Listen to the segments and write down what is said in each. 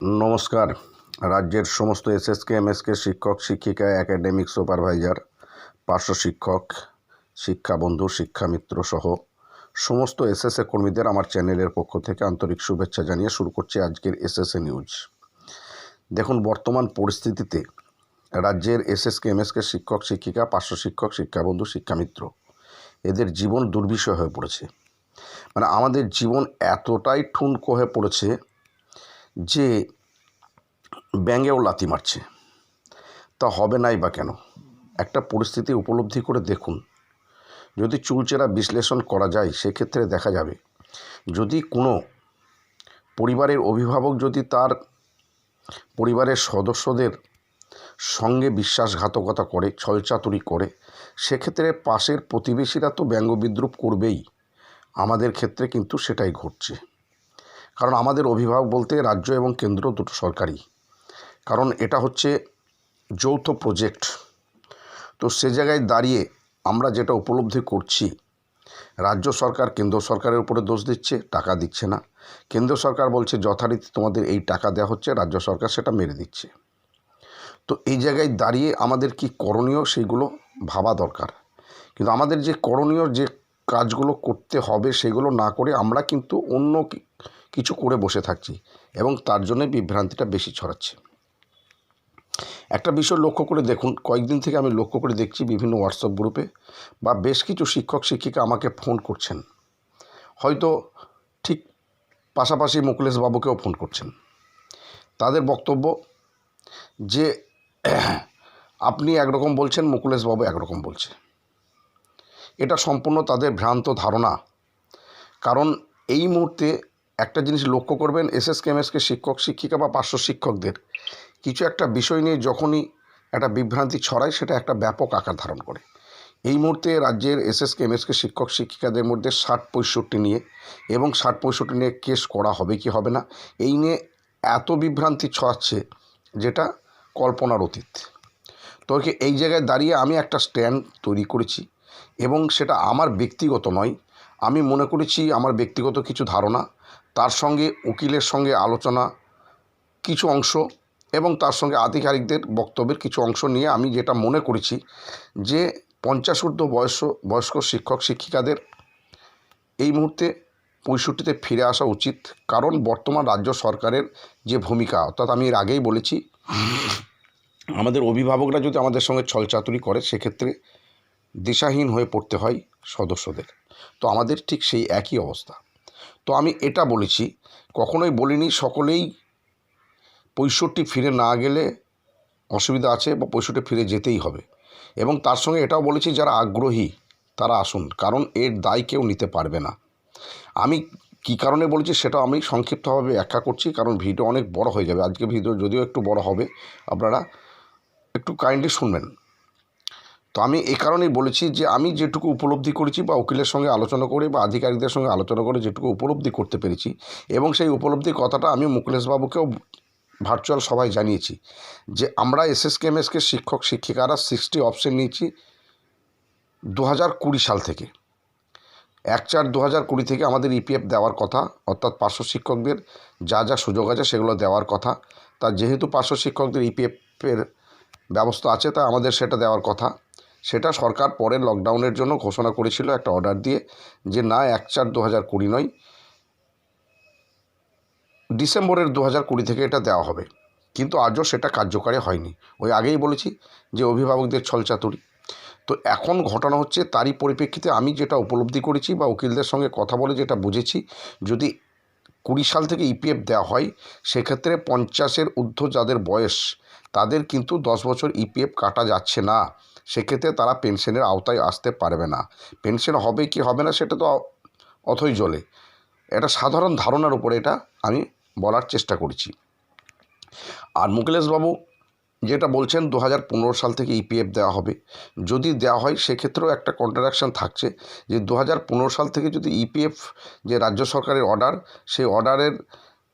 নমস্কার। রাজ্যের সমস্ত এসএসকে এমএসকে শিক্ষক, শিক্ষিকা একাডেমিক সুপারভাইজার পার্শ্ব শিক্ষক শিক্ষাবন্ধু শিক্ষামিত্র সহ সমস্ত এসএসএ কর্মীদের আমার চ্যানেলের পক্ষ থেকে আন্তরিক শুভেচ্ছা জানিয়ে শুরু করছি আজকের এসএসএ নিউজ দেখুন, বর্তমান পরিস্থিতিতে রাজ্যের এসএসকে এমএসকে শিক্ষক, শিক্ষিকা, পার্শ্ব শিক্ষক শিক্ষাবন্ধু শিক্ষামিত্র এদের জীবন দুর্বিষয় হয়ে পড়েছে। মানে আমাদের জীবন এতটাই ঠুনকো হয়ে পড়েছে যে ব্যাঙেও লাথি মারছে। তা হবে নাই বা কেন? একটা পরিস্থিতি উপলব্ধি করে দেখুন। যদি চুলচেরা বিশ্লেষণ করা যায়, সেক্ষেত্রে দেখা যাবে, যদি কোনো পরিবারের অভিভাবক যদি তার পরিবারের সদস্যদের সঙ্গে বিশ্বাসঘাতকতা করে, ছলচাতুরি করে, সেক্ষেত্রে পাশের প্রতিবেশীরা তো ব্যঙ্গ বিদ্রুপ করবেই। আমাদের ক্ষেত্রে কিন্তু সেটাই ঘটছে। কারণ আমাদের অভিভাবক বলতে রাজ্য এবং কেন্দ্র দুটো সরকারি কারণ এটা হচ্ছে যৌথ প্রজেক্ট। তো সে জায়গায় দাঁড়িয়ে আমরা যেটা উপলব্ধি করছি, রাজ্য সরকার কেন্দ্র সরকারের উপরে দোষ দিচ্ছে, টাকা দিচ্ছে না। কেন্দ্র সরকার বলছে, যথারীতি তোমাদের এই টাকা দেওয়া হচ্ছে, রাজ্য সরকার সেটা মেরে দিচ্ছে। তো এই জায়গায় দাঁড়িয়ে আমাদের কি করণীয় সেইগুলো ভাবা দরকার। কিন্তু আমাদের যে করণীয় যে কাজগুলো করতে হবে সেগুলো না করে আমরা কিন্তু অন্য কিছু করে বসে থাকছি এবং তার জন্যে বিভ্রান্তিটা বেশি ছড়াচ্ছে। একটা বিষয় লক্ষ্য করে দেখুন, কয়েকদিন থেকে আমি লক্ষ্য করে দেখছি বিভিন্ন হোয়াটসঅ্যাপ গ্রুপে বা বেশ কিছু শিক্ষক, শিক্ষিকা আমাকে ফোন করছেন। হয়তো ঠিক পাশাপাশি মুকুলেশ বাবুকেও ফোন করছেন। তাদের বক্তব্য যে আপনি একরকম বলছেন, মুকুলেশ বাবু একরকম বলছে। এটা সম্পূর্ণ তাদের ভ্রান্ত ধারণা। কারণ এই মুহূর্তে একটা জিনিস লক্ষ্য করবেন এস এসএস কেমএসকে শিক্ষক, শিক্ষিকা বা পার্শ্ব শিক্ষকদের কিছু একটা বিষয় নিয়ে যখনই একটা বিভ্রান্তি ছড়ায়, সেটা একটা ব্যাপক আকার ধারণ করে। এই মুহূর্তে রাজ্যের এস এসএস কেমএসকে শিক্ষক, শিক্ষিকাদের মধ্যে ষাট পঁয়ষট্টি নিয়ে এবং ষাট পঁয়ষট্টি নিয়ে কেস করা হবে কি হবে না, এই নিয়ে এত বিভ্রান্তি ছড়াচ্ছে যেটা কল্পনার অতীত। তো এই জায়গায় দাঁড়িয়ে আমি একটা স্ট্যান্ড তৈরি করেছি এবং সেটা আমার ব্যক্তিগত নয় আমি মনে করেছি আমার ব্যক্তিগত কিছু ধারণা, তার সঙ্গে উকিলের সঙ্গে আলোচনা কিছু অংশ এবং তার সঙ্গে আধিকারিকদের বক্তব্যের কিছু অংশ নিয়ে আমি যেটা মনে করেছি যে পঞ্চাশ ঊর্ধ্ব বয়স, বয়স্ক শিক্ষক শিক্ষিকাদের এই মুহূর্তে পঁয়ষট্টিতে ফিরে আসা উচিত। কারণ বর্তমান রাজ্য সরকারের যে ভূমিকা, অর্থাৎ আমি এর আগেই বলেছি, আমাদের অভিভাবকরা যদি আমাদের সঙ্গে ছলচাতুরি করে, সেক্ষেত্রে দিশাহীন হয়ে পড়তে হয় সদস্যদের। তো আমাদের ঠিক সেই একই অবস্থা। তো আমি এটা বলেছি, কখনোই বলিনি সকলেই পঁয়ষট্টি ফিরে না গেলে অসুবিধা আছে বা পঁয়ষট্টি ফিরে যেতেই হবে। এবং তার সঙ্গে এটাও বলেছি, যারা আগ্রহী তারা আসুন, কারণ এর দায় কেউ নিতে পারবে না। আমি কী কারণে বলেছি সেটা আমি সংক্ষিপ্তভাবে ব্যাখ্যা করছি, কারণ ভিডিও অনেক বড় হয়ে যাবে। আজকে ভিডিও যদিও একটু বড় হবে, আপনারা একটু কাইন্ডলি শুনবেন। তো আমি এই কারণেই বলেছি যে আমি যেটুকু উপলব্ধি করেছি বা উকিলের সঙ্গে আলোচনা করে বা আধিকারিকদের সঙ্গে আলোচনা করে যেটুকু উপলব্ধি করতে পেরেছি এবং সেই উপলব্ধির কথাটা আমি মুকুলেশবাবুকেও ভার্চুয়াল সভায় জানিয়েছি যে আমরা এসএসকেএমএসকে শিক্ষক শিক্ষিকারা সিক্সটি অপশন নিয়েছি দু হাজার কুড়ি সাল থেকে। এক চার দু হাজার কুড়ি থেকে আমাদের ইপিএফ দেওয়ার কথা, অর্থাৎ পার্শ্ব শিক্ষকদের যা যা সুযোগ আছে সেগুলো দেওয়ার কথা। তা যেহেতু পার্শ্ব শিক্ষকদের ইপিএফের ব্যবস্থা আছে, তা আমাদের সেটা দেওয়ার কথা। সেটা সরকার পরে লকডাউনের জন্য ঘোষণা করেছিল একটা অর্ডার দিয়ে যে না, এক চার দু হাজার কুড়ি নয়। ডিসেম্বরের দু হাজার কুড়ি থেকে এটা দেওয়া হবে। কিন্তু আজও সেটা কার্যকারী হয়নি। ওই আগেই বলেছি যে অভিভাবকদের ছলচাতুরি তো এখন ঘটনা হচ্ছে তারই পরিপ্রেক্ষিতে আমি যেটা উপলব্ধি করেছি বা উকিলদের সঙ্গে কথা বলে যেটা বুঝেছি, যদি কুড়ি সাল থেকে ইপিএফ দেওয়া হয়, সেক্ষেত্রে পঞ্চাশের ঊর্ধ্ব যাদের বয়স, তাদের কিন্তু দশ বছর ইপিএফ কাটা যাচ্ছে না। সেক্ষেত্রে তারা পেনশনের আওতায় আসতে পারবে না। পেনশন হবে কি হবে না সেটা তো অথই জলে এটা সাধারণ ধারণার উপরে এটা আমি বলার চেষ্টা করছি। আর মুকেলেশবাবু যেটা বলছেন দু হাজার পনেরো সাল থেকে ইপিএফ দেওয়া হবে। যদি দেওয়া হয়, সেক্ষেত্রেও একটা কন্ট্রাকশন থাকছে যে দু হাজার পনেরো সাল থেকে যদি ইপিএফ যে রাজ্য সরকারের অর্ডার সেই অর্ডারের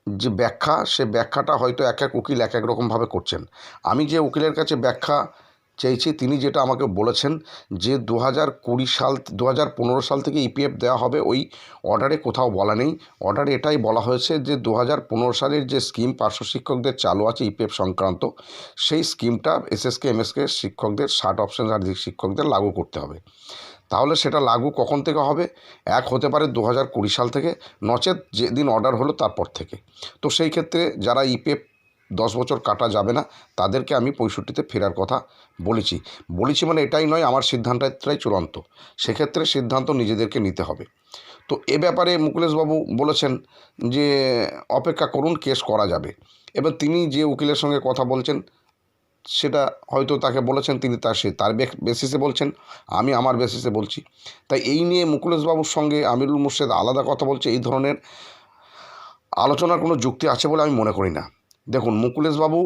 যে ব্যাখ্যা, সে ব্যাখ্যাটা হয়তো এক এক উকিল এক এক রকমভাবে করছেন। আমি যে উকিলের কাছে ব্যাখ্যা চেয়েছি, তিনি যেটা আমাকে বলেছেন যে দু হাজার কুড়ি সাল দু হাজার পনেরো সাল থেকে ইপিএফ দেওয়া হবে, ওই অর্ডারে কোথাও বলা নেই। অর্ডারে এটাই বলা হয়েছে যে দু হাজার পনেরো সালের যে স্কিম পার্শ্ব শিক্ষকদের চালু আছে ইপিএফ সংক্রান্ত, সেই স্কিমটা এসএসকে এমএসকে শিক্ষকদের ষাট অপশন আর শিক্ষকদের লাগু করতে হবে। তাহলে সেটা লাগু কখন থেকে হবে? এক হতে পারে দু হাজার কুড়ি সাল থেকে, নচেত যেদিন অর্ডার হলো তারপর থেকে। তো সেই ক্ষেত্রে যারা ইপিএফ দশ বছর কাটা যাবে না, তাদেরকে আমি পঁয়ষট্টিতে ফেরার কথা বলেছি। বলেছি মানে এটাই নয়, আমার সিদ্ধান্তটাই চূড়ান্ত। সেক্ষেত্রে সিদ্ধান্ত নিজেদেরকে নিতে হবে। তো এ ব্যাপারে মুকুলেশবাবু বলেছেন যে, অপেক্ষা করুন, কেস করা যাবে। এবার তিনি যে উকিলের সঙ্গে কথা বলছেন, সেটা হয়তো তাকে বলেছেন, তিনি তার সে, তার বেসিসে বলছেন, আমি আমার বেসিসে বলছি। তাই এই নিয়ে মুকুলেশবাবুর সঙ্গে আমিরুল মুর্শেদ আলাদা কথা বলছে, এই ধরনের আলোচনার কোনো যুক্তি আছে বলে আমি মনে করি না। দেখুন, মুকুলেশবাবু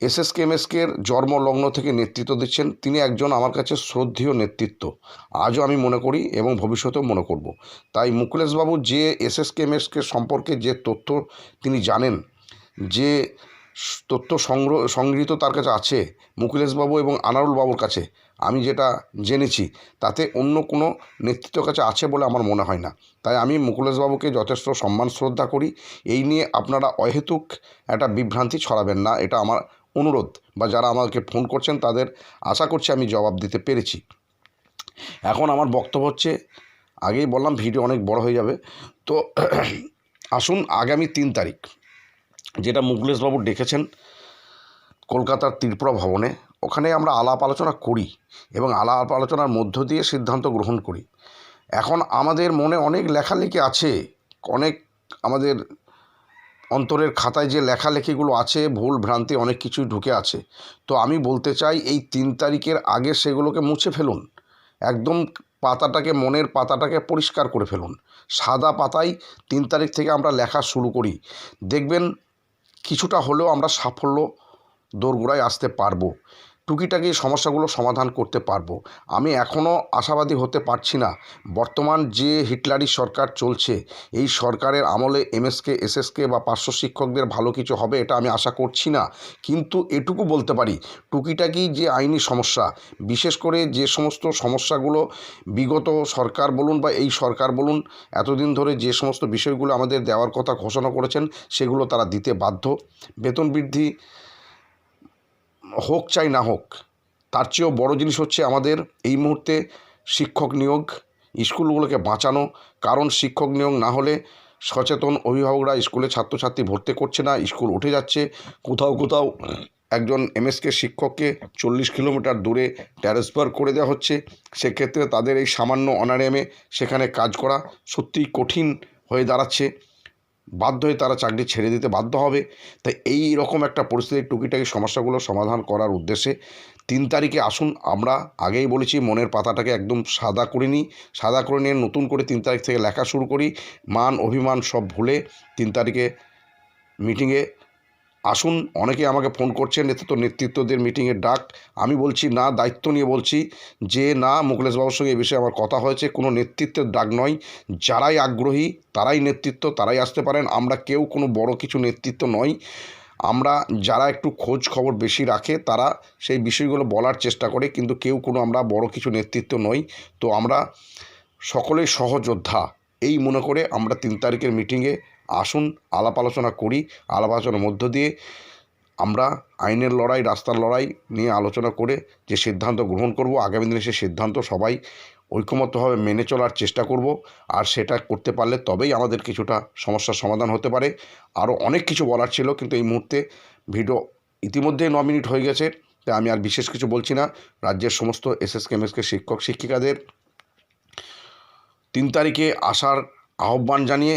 S S K M S এমএসকের জন্মলগ্ন থেকে নেতৃত্ব দিচ্ছেন। তিনি একজন আমার কাছে শ্রদ্ধেয় নেতৃত্ব। আজও আমি মনে করি এবং ভবিষ্যতেও মনে করব। তাই মুকুলেশবাবু যে S S K M S MSK সম্পর্কে যে তথ্য তিনি জানেন, যে তথ্য সংগ্রহ সংগৃহীত তার কাছে আছে, মুকুলেশবাবু এবং আনারুল বাবুর কাছে আমি যেটা জেনেছি, তাতে অন্য কোনো নেতৃত্বের কাছে আছে বলে আমার মনে হয় না। তাই আমি মুকুলেশবাবুকে যথেষ্ট সম্মান, শ্রদ্ধা করি। এই নিয়ে আপনারা অহেতুক একটা বিভ্রান্তি ছড়াবেন না, এটা আমার অনুরোধ বা যারা আমাকে ফোন করছেন তাদের আশা করছি আমি জবাব দিতে পেরেছি। এখন আমার বক্তব্য হচ্ছে, আগেই বললাম ভিডিও অনেক বড় হয়ে যাবে। তো আসুন আগামী তিন তারিখ, যেটা মুকুলেশবাবু ডেকেছেন কলকাতার ত্রিপুরা ভবনে ওখানে আমরা আলাপ আলোচনা করি এবং আলাপ আলোচনার মধ্য দিয়ে সিদ্ধান্ত গ্রহণ করি। এখন আমাদের মনে অনেক লেখালেখি আছে, অনেক আমাদের অন্তরের খাতায় যে লেখালেখিগুলো আছে, ভুল, ভ্রান্তি অনেক কিছুই ঢুকে আছে। তো আমি বলতে চাই, এই তিন তারিখের আগে সেগুলোকে মুছে ফেলুন। একদম পাতাটাকে, মনের পাতাটাকে পরিষ্কার করে ফেলুন। সাদা পাতায় তিন তারিখ থেকে আমরা লেখা শুরু করি। দেখবেন কিছুটা হলেও আমরা সাফল্য দোরগোড়ায় আসতে পারব। টুকিটাকি সমস্যাগুলো সমাধান করতে পারব। আমি এখনও আশাবাদী হতে পারছি না। বর্তমান যে হিটলারি সরকার চলছে, এই সরকারের আমলে এমএসকে, এসএসকে বা পার্শ্ব শিক্ষকদের ভালো কিছু হবে এটা আমি আশা করছি না। কিন্তু এটুকু বলতে পারি, টুকিটাকি যে আইনি সমস্যা, বিশেষ করে যে সমস্ত সমস্যাগুলো বিগত সরকার বলুন বা এই সরকার বলুন, এতদিন ধরে যে সমস্ত বিষয়গুলো আমাদের দেওয়ার কথা ঘোষণা করেছেন, সেগুলো তারা দিতে বাধ্য। বেতন বৃদ্ধি হোক চাই না হোক, তার চেয়েও বড় জিনিস হচ্ছে আমাদের এই মুহূর্তে শিক্ষক নিয়োগ, স্কুলগুলোকে বাঁচানো। কারণ শিক্ষক নিয়োগ না হলে সচেতন অভিভাবকরা স্কুলে ছাত্রছাত্রী ভর্তি করছে না, স্কুল উঠে যাচ্ছে। কোথাও কোথাও একজন এমএসকে শিক্ষককে চল্লিশ কিলোমিটার দূরে ট্রান্সফার করে দেওয়া হচ্ছে। সেক্ষেত্রে তাদের এই সামান্য অনারেমে সেখানে কাজ করা সত্যিই কঠিন হয়ে দাঁড়াচ্ছে। বাধ্য হয়ে তারা চাকরি ছেড়ে দিতে বাধ্য হবে। তাই এই রকম একটা পরিস্থিতির টুকিটাকি সমস্যাগুলো সমাধান করার উদ্দেশ্যে তিন তারিখে আসুন। আমরা আগেই বলেছি, মনের পাতাটাকে একদম সাদা করে নিই। সাদা করে নিয়ে নতুন করে তিন তারিখ থেকে লেখা শুরু করি। মান, অভিমান সব ভুলে তিন তারিখে মিটিংয়ে আসুন, অনেকে আমাকে ফোন করছেন, এতে তো নেতৃত্বদের মিটিংয়ের ডাক। আমি বলছি, না, দায়িত্ব নিয়ে বলছি যে, না মুকেশবাবুর সঙ্গে এ বিষয়ে আমার কথা হয়েছে। কোনো নেতৃত্বের ডাক নয়। যারাই আগ্রহী, তারাই নেতৃত্ব, তারাই আসতে পারেন। আমরা কেউ কোনো বড় কিছু নেতৃত্ব নই। আমরা যারা একটু খোঁজ খবর বেশি রাখে, তারা সেই বিষয়গুলো বলার চেষ্টা করে। কিন্তু কেউ কোনো আমরা বড় কিছু নেতৃত্ব নই। তো আমরা সকলেই সহযোদ্ধা। এই মনে করে আমরা তিন তারিখের মিটিংয়ে আসুন, আলাপ আলোচনা করি, আলাপ আলোচনার মধ্য দিয়ে আমরা আইনের লড়াই, রাস্তার লড়াই নিয়ে আলোচনা করে যে সিদ্ধান্ত গ্রহণ করব, আগামী দিনে সে সিদ্ধান্ত সবাই ঐকমত্যভাবে মেনে চলার চেষ্টা করব। আর সেটা করতে পারলে তবেই আমাদের কিছুটা সমস্যার সমাধান হতে পারে। আরও অনেক কিছু বলার ছিল, কিন্তু এই মুহূর্তে ভিডিও ইতিমধ্যেই ন মিনিট হয়ে গেছে, তাই আমি আর বিশেষ কিছু বলছি না। রাজ্যের সমস্ত এসএসকে, এমএসকে শিক্ষক, শিক্ষিকাদের তিন তারিখে আসার আহ্বান জানিয়ে